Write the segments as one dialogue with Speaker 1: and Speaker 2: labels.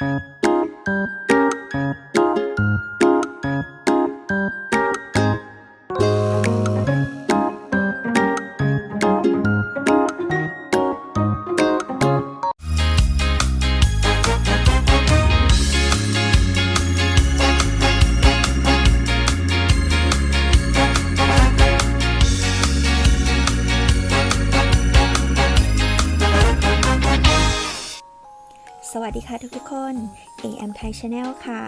Speaker 1: you สวัสดีค่ะทุกๆคน AM Thai Channel ค่ะ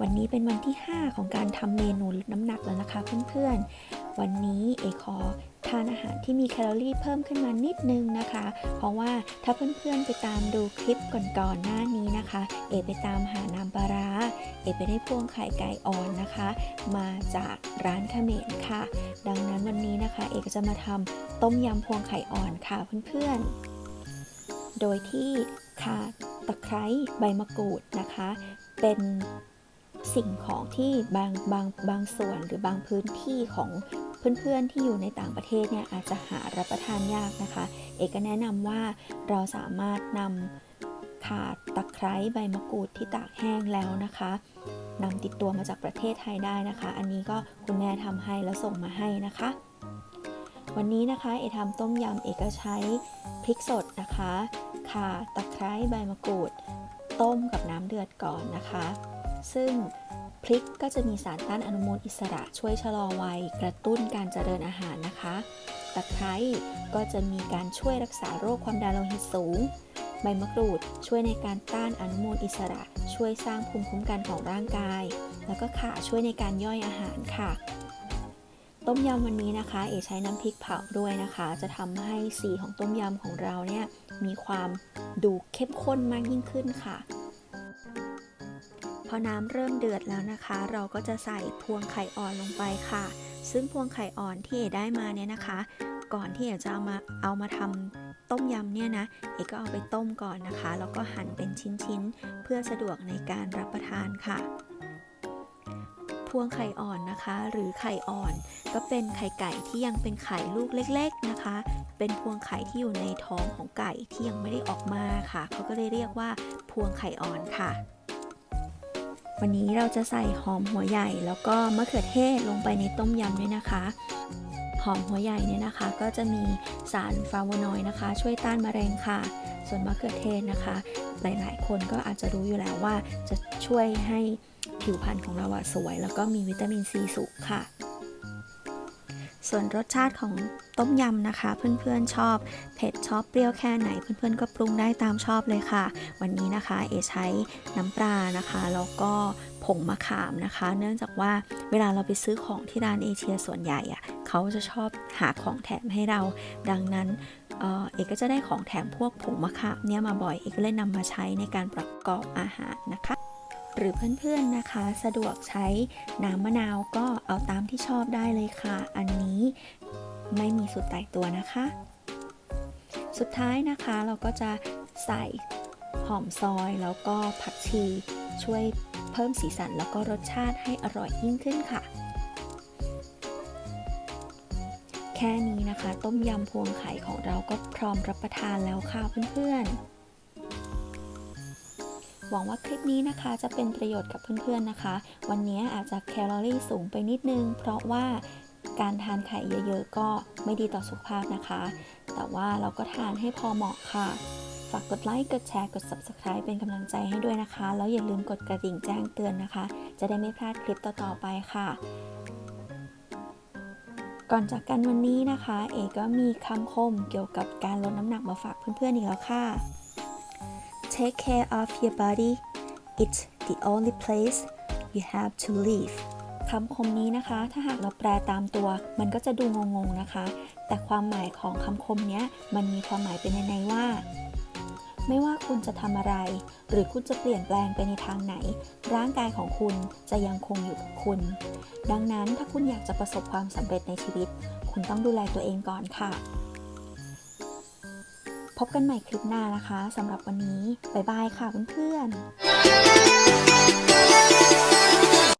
Speaker 1: วันนี้เป็นวันที่ 5 ของการทำเมนูลดน้ำหนักแล้วนะคะเพื่อนๆ วันนี้เอขอทานอาหารที่มีแคลอรี่เพิ่มขึ้นมานิดนึงนะคะ เพราะว่าถ้าเพื่อนๆไปตามดูคลิปก่อนๆหน้านี้นะคะ เอไปตามหาน้ำปลาร้า เอไปได้พวงไข่ไก่อ่อนนะคะ มาจากร้านเขมรค่ะ ดังนั้นวันนี้นะคะ เอกจะมาทำต้มยำพวงไข่อ่อนค่ะเพื่อนๆ โดยที่ขาด ตะไคร้ใบมะกรูดนะคะ เป็นสิ่งของที่บางบางบางส่วนหรือบางพื้นที่ของเพื่อนๆที่อยู่ในต่างประเทศเนี่ยอาจจะหารับประทานยากนะคะ เอกก็แนะนำว่าเราสามารถนำขาตะไคร้ใบมะกรูดที่ตากแห้งแล้วนะคะนำติดตัวมาจากประเทศไทยได้นะคะ อันนี้ก็คุณแม่ทำให้แล้วส่งมาให้นะคะ วันนี้นะคะเอทำต้มยำเอกใช้พริกสดนะคะ ข่าตะไคร้ใบมะกรูด ต้มกับน้ำเดือดก่อนนะคะ ซึ่งพริกก็จะมีสารต้านอนุมูลอิสระช่วยชะลอวัยกระตุ้นการเจริญอาหารนะคะ ตะไคร้ก็จะมีการช่วยรักษาโรคความดันโลหิตสูง ใบมะกรูดช่วยในการต้านอนุมูลอิสระ ช่วยสร้างภูมิคุ้มกันของร่างกาย แล้วก็ข่าช่วยในการย่อยอาหารค่ะ ต้มยำวันนี้นะคะ เอใช้น้ำพริกเผาด้วยนะคะ จะทำให้สีของต้มยำของเราเนี่ยมีความดูเข้มข้นมากยิ่งขึ้นค่ะ พอน้ำเริ่มเดือดแล้วนะคะ เราก็จะใส่พวงไข่อ่อนลงไปค่ะ ซึ่งพวงไข่อ่อนที่เอได้มาเนี่ยนะคะ ก่อนที่เอจะเอามาเอามาทำต้มยำเนี่ยนะ เอก็เอาไปต้มก่อนนะคะ แล้วก็หั่นเป็นชิ้นๆ เพื่อสะดวกในการรับประทานค่ะ พวงไข่อ่อนนะคะ หรือไข่อ่อน ก็เป็นไข่ไก่ที่ยังเป็นไข่ลูกเล็ก ๆนะคะ เป็นพวงไข่ที่อยู่ในท้องของไก่ที่ยังไม่ได้ออกมาค่ะ เขาก็เลยเรียกว่าพวงไข่อ่อนค่ะ วันนี้เราจะใส่หอมหัวใหญ่ แล้วก็มะเขือเทศลงไปในต้มยำด้วยนะคะ หอมหัวใหญ่เนี่ยนะคะ ก็จะมีสารฟลาโวนอยด์นะคะ ช่วยต้านมะเร็งค่ะ ส่วนมะเขือเทศนะคะ หลายๆ คนก็อาจจะรู้อยู่แล้วว่าจะช่วยให้ผิวพรรณของเราสวย แล้วก็มีวิตามินซีสูงค่ะ ส่วนรสชาติของต้มยำนะคะ เพื่อนๆชอบเผ็ดชอบเปรี้ยวแค่ไหน เพื่อนๆก็ปรุงได้ตามชอบเลยค่ะ วันนี้นะคะ เอใช้น้ำปลานะคะแล้วก็ผงมะขามนะคะ เนื่องจากว่าเวลาเราไปซื้อของที่ร้านเอเชียส่วนใหญ่อะเขาจะชอบหาของแถมให้เรา ดังนั้นเออเอกก็จะได้ของแถมพวกผงมะขามเนี่ยมาบ่อยเอกก็เลยนำมาใช้ในการประกอบอาหารนะคะ หรือเพื่อนๆนะคะ สะดวกใช้น้ำมะนาวก็เอาตามที่ชอบได้เลยค่ะ อันนี้ไม่มีสูตรตายตัวนะคะ สุดท้ายนะคะเราก็จะใส่หอมซอยแล้วก็ผักชีช่วยเพิ่มสีสันแล้วก็รสชาติให้อร่อยยิ่งขึ้นค่ะ แค่นี้นะคะ ต้มยำพวงไข่ของเราก็พร้อมรับประทานแล้วค่ะเพื่อนๆ หวังว่าคลิปนี้นะคะจะเป็นประโยชน์กับเพื่อนๆนะคะ วันนี้อาจจะแคลอรี่สูงไปนิดนึง เพราะว่าการทานไข่เยอะๆ ก็ไม่ดีต่อสุขภาพนะคะ แต่ว่าเราก็ทานให้พอเหมาะค่ะ ฝากกดไลค์ กดแชร์ กด Subscribe เป็นกำลังใจให้ด้วยนะคะ แล้วอย่าลืมกดกระดิ่งแจ้งเตือนนะคะ จะได้ไม่พลาดคลิปต่อๆไปค่ะก่อนจากกันวันนี้นะคะ เอกก็มีคำคมเกี่ยวกับการลดน้ำหนักมาฝากเพื่อนๆอีกแล้วค่ะ Take care of your body it's the only place you have to live คำคมนี้นะคะ ถ้าหากเราแปลตามตัว มันก็จะดูงงๆนะคะ แต่ความหมายของคำคมนี้มันมีความหมายเป็นในๆว่า ไม่ว่าคุณจะทำอะไร หรือคุณจะเปลี่ยนแปลงไปในทางไหน ร่างกายของคุณจะยังคงอยู่กับคุณ ดังนั้นถ้าคุณอยากจะประสบความสำเร็จในชีวิต คุณต้องดูแลตัวเองก่อนค่ะ พบกันใหม่คลิปหน้านะคะสำหรับวันนี้ บ๊ายบายค่ะเพื่อนๆ